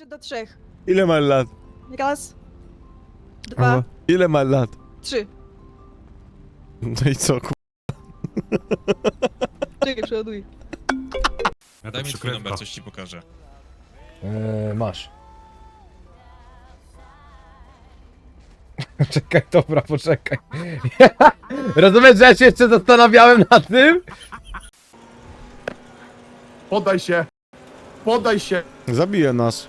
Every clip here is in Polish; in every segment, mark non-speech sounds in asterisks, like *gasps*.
Liczę do trzech. Ile masz lat? Raz, dwa, Aha. Ile masz lat? trzy. No i co, ku... *laughs* Czekaj, przeładuję. Daj mi twój numer, coś ci pokażę. Eee, masz. *laughs* Czekaj, dobra, poczekaj. *laughs* Rozumiesz, że ja się jeszcze zastanawiałem nad tym? Poddaj się! Poddaj się! Zabije nas.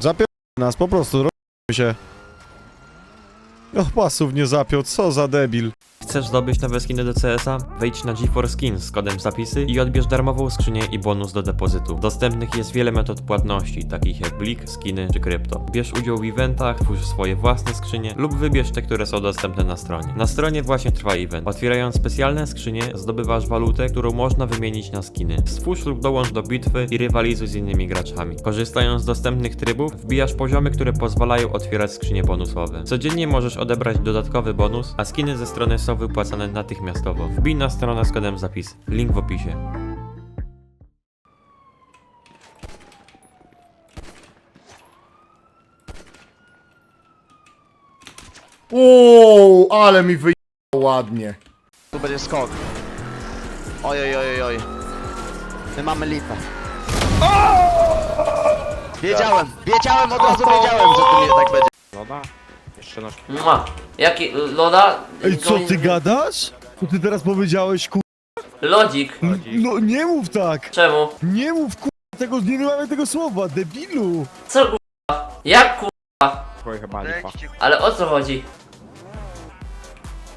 Zapiął nas, po prostu, robimy się. O, pasów nie zapiął, co za debil. Chcesz zdobyć nowe skiny do CS-a? Wejdź na GeForce Skins z kodem zapisy i odbierz darmową skrzynię i bonus do depozytu. Dostępnych jest wiele metod płatności, takich jak blik, skiny czy krypto. Bierz udział w eventach, twórz swoje własne skrzynie lub wybierz te, które są dostępne na stronie. Na stronie właśnie trwa event. Otwierając specjalne skrzynie, zdobywasz walutę, którą można wymienić na skiny. Stwórz lub dołącz do bitwy i rywalizuj z innymi graczami. Korzystając z dostępnych trybów, wbijasz poziomy, które pozwalają otwierać skrzynie bonusowe. Codziennie możesz odebrać dodatkowy bonus, a skiny ze strony są wypłacane natychmiastowo. Wbij na stronę z kodem zapis. Link w opisie. Uuu, ale mi wyjęło ładnie. Tu będzie skok. Oj, oj, oj, oj, oj. My mamy lipę. Wiedziałem, wiedziałem, od razu wiedziałem, że tu nie tak będzie. Mua. Jaki loda? Ej, co ty gadasz? Co ty teraz powiedziałeś, ku... Lodzik. No nie mów tak! Czemu? Nie mów, ku... Tego, nie mamy tego słowa, debilu! Co kurwa? Jak kurwa? Ale o co chodzi?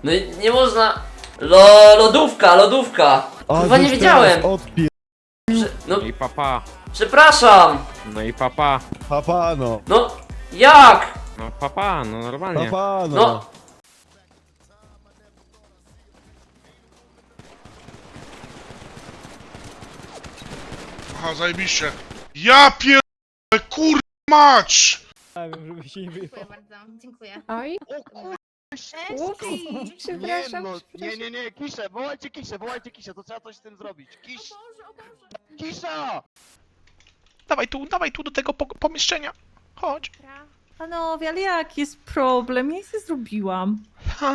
No i nie można. Lo, lodówka, lodówka. A, Kurwa nie żeś wiedziałem. teraz Odpie... Prze- no, I papa, przepraszam. no i papa, Papa, no. No, jak? No papa, no normalnie. Papa, no. No. Aha, zajebiście. Ja pier... kur... mać! Dziękuję bardzo, dziękuję. Oj, Nie, no, nie, nie, nie, kiszę, wołajcie kiszę, wołajcie kiszę, to trzeba coś z tym zrobić. Kisz! Kisza! Dawaj tu, dawaj tu do tego po pomieszczenia. Chodź. Panowie, ale jaki jest problem? Ja nic nie zrobiłam.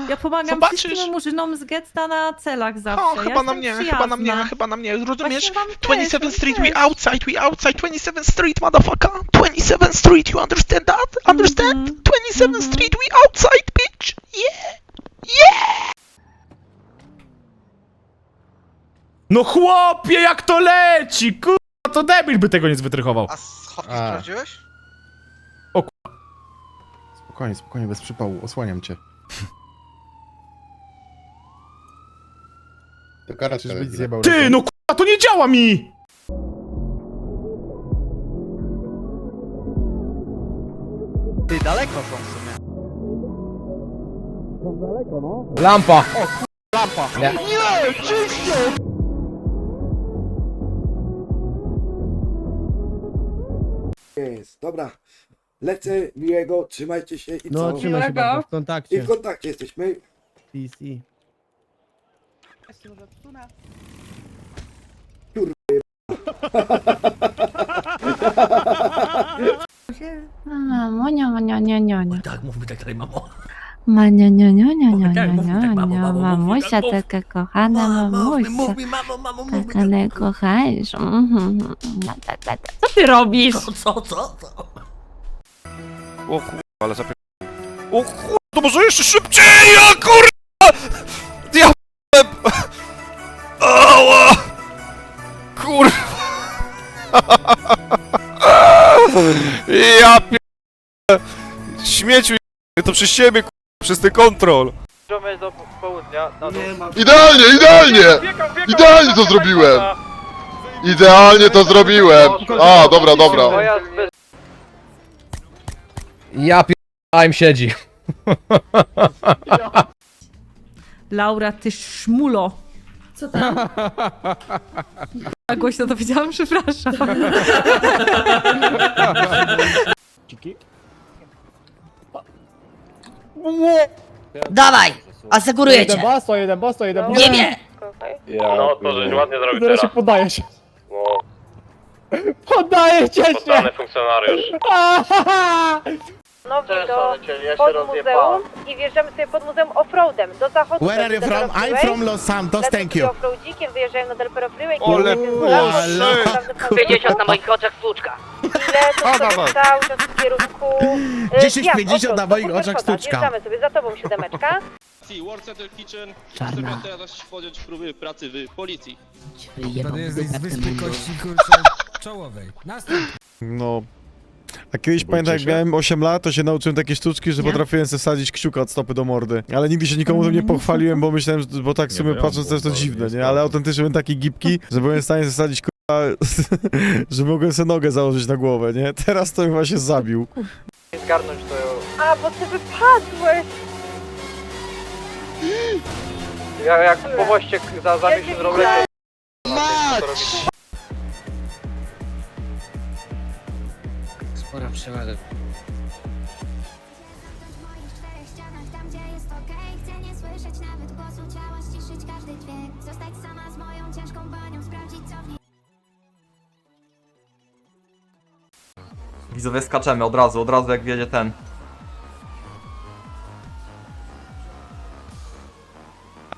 Ja pomagam Zobaczysz. wszystkim murzynom z getta na celach zawsze. O, ja chyba na jestem mnie, chyba na mnie, przyjazna. chyba na mnie. Rozumiesz? Właśnie wam też, 27 wam Street, też. we outside, we outside, 27 Street, motherfucker. 27 Street, you understand that? Understand? Mhm. 27 Mhm. Street, we outside, bitch! Yeah! No chłopie, jak to leci! Kurwa, to debil by tego nie wytrychował. A schodki A. sprawdziłeś? Spokojnie, spokojnie, bez przypału, osłaniam cię. To kara Czyżbyś zjebał Ty, no kurwa, to nie działa mi! Ty, daleko są w sumie. Lampa! Lampa. Nie. Nie, czyście! Jest, dobra. Lecę, miłego, trzymajcie się i No, co? trzymaj się bardzo w I kontakcie. w kontakcie jesteśmy. PC. Mamo, nio, nio, nio, nio, nio. Tak, mówmy tak dalej, mamo. Ma, nio, nio, nio, nio, nio, nio, mów mi tak, nio, mamo, nio. mamo, mów mi Mamusia, tak, taka kochana mamusia. mamo, mamo, Taka najkochańsza. Tak. Co ty robisz? Co, co, co? O kur... ale zapier... O kur... To może jeszcze szybciej, ja kur... Ja... Ała! Kur... Ja pier... Śmieciu to przez ciebie kur... przez ten kontrol. Idealnie, idealnie! Idealnie to zrobiłem! Idealnie to zrobiłem! A, dobra, dobra. Ja pierdolałem siedzi. Laura, ty szmulo. Co tam? A głośno to powiedziałam, przepraszam. Dawaj, asekuruję cię. basto, jeden basto, jeden Nie wie. No, to żeś ładnie zrobił Zaraz się podaje się. Poddaję cię się! funkcjonariusz. *laughs* No Ja się rozjebałem. i wjeżdżamy sobie pod muzeum offroadem. Do zachodu. Where are you from? I'm from Los Santos, thank you. offroadzikiem wyjeżdżają na Del Perro Freeway. Ole, Boże. 50 na moich oczach sztuczka. Ile to cały czas w kierunku... e, 10, zjazd, 50 odwrót, na moich do oczach sztuczka. Wjeżdżamy sobie za tobą siódemeczka. Center Kitchen. Czarna. teraz podjąć próby pracy w policji. To jest z wyspy kości. No. A kiedyś pamiętam, jak miałem 8 lat, to się nauczyłem takiej sztuczki, że Nie? potrafiłem sobie wsadzić kciuka od stopy do mordy. Ale nigdy się nikomu tym nie pochwaliłem, bo myślałem, że, bo tak w sumie patrząc też to dziwne, nie? Ale autentycznie byłem taki gipki, że byłem w stanie zasadzić k***a, *laughs* że mogłem sobie nogę założyć na głowę, nie? Teraz to chyba się zabił. Zgarnąć to... A, bo ty wypadłeś! Ja, jak po moście za, za Jaki widziałem. Mać! Niej Widzowie skaczemy od razu, od razu jak wiedzie ten.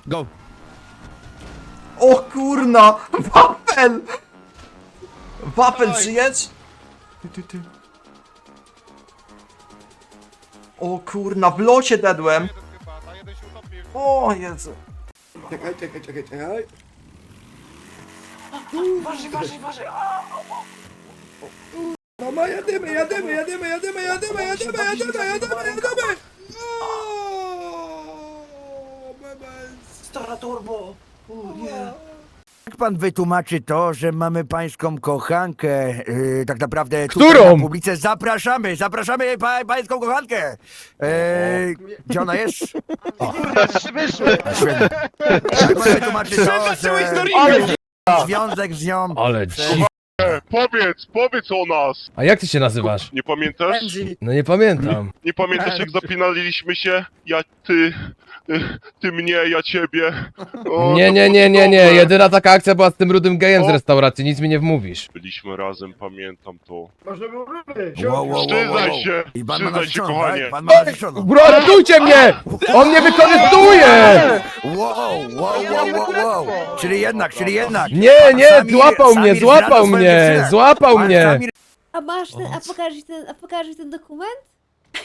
Go. O kurna! Wafel! Wafel przyjedź! Ty, ty, ty. O kurna, w locie dedłem! O Jezu! Czekaj, czekaj, czekaj, czekaj. Waży, waży, waży! Mama, jadymy, jadymy, jadymy, jadymy, jadymy, jadymy, jadymy, jadymy, jadymy! Stara turbo! Jak pan wytłumaczy to, że mamy pańską kochankę, yy, tak naprawdę Którą? tutaj na publice zapraszamy, zapraszamy pa, pańską kochankę! Yy, gdzie ona jest? *laughs* Świetnie. Jak pan wytłumaczy to, że związek z nią... Ale Powiedz, powiedz o nas! A jak ty się nazywasz? Nie pamiętasz? No nie pamiętam. Nie pamiętasz jak zapinaliśmy się? Ja, ty, ty, mnie, ja ciebie. O, Nie, to nie, nie, nie, nie. cudowne. Jedyna taka akcja była z tym rudym gejem z O. restauracji, nic mi nie wmówisz. Byliśmy razem, pamiętam to. Może były Wow, wow, wow, wow. Przyznaj się, I pan ma przyznaj się narzeczoną, kochanie. tak? Pan ma. Bro, ratujcie mnie! On mnie wykorzystuje! Wow, wow, wow, wow, wow. Czyli jednak, czyli jednak. Nie, nie, Samir- złapał mnie, złapał mnie, dziewczynę. złapał Pan mnie! Samir A masz ten, a pokażesz ten, a pokażesz ten dokument?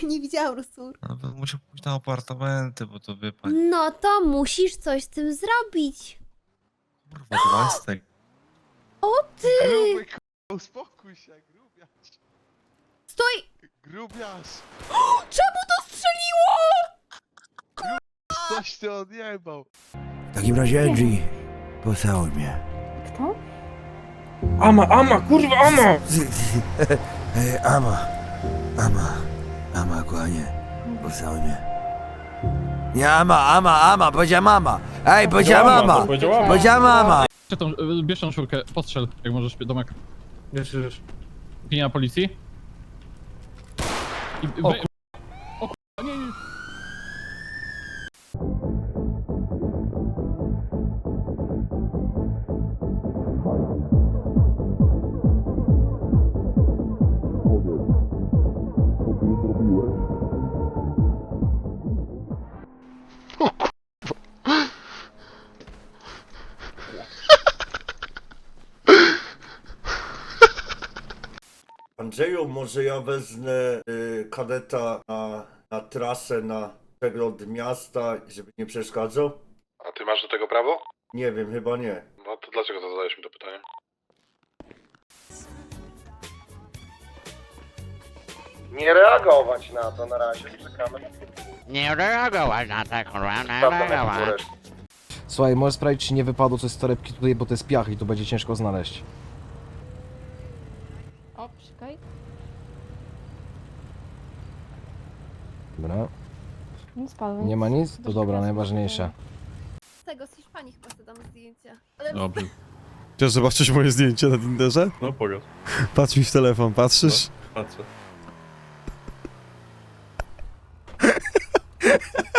*laughs* Nie widziałam Rusur. Muszę pójść na apartamenty, bo to wie pani. No to musisz coś z tym zrobić. Kurwa, plastek. O ty! Uspokój się, grubiasz. Stój! Grubiasz. *gasps* Czemu to strzeliło? Coś ty odjebał. W takim razie Angie, pocałuj mnie. Kto? Ama, ama, kurwa, ama! *laughs* E, Ama, Ama, Ama, kochanie, pocałuj mnie. Nie Ama, Ama, Ama, powiedziała mama. Ej, powiedziała mama. Powiedziała mama. Bierz tą szurkę, postrzel, jak możesz, domek. Wiesz, wiesz. Pinia policji. I, o, Andrzeju, może ja wezmę y, kadeta na, na trasę, na przegląd miasta, żeby nie przeszkadzał? A ty masz do tego prawo? Nie wiem, chyba nie. No to dlaczego to zadajesz mi to pytanie? Nie reagować na to na razie, czekamy. Nie reagować na taką Słuchaj, możesz sprawdzić, czy nie wypadło coś z torebki tutaj, bo to jest piach i tu będzie ciężko znaleźć. O, czekaj. Dobra. Nie spadłem. Nie ma nic? To dobra, najważniejsze. Z tego z Hiszpanii chyba sobie dam zdjęcie. Ale Dobrze. *laughs* Chcesz zobaczyć moje zdjęcie na Tinderze? No pogadz. Patrz mi w telefon, patrzysz? Patrzę. *laughs*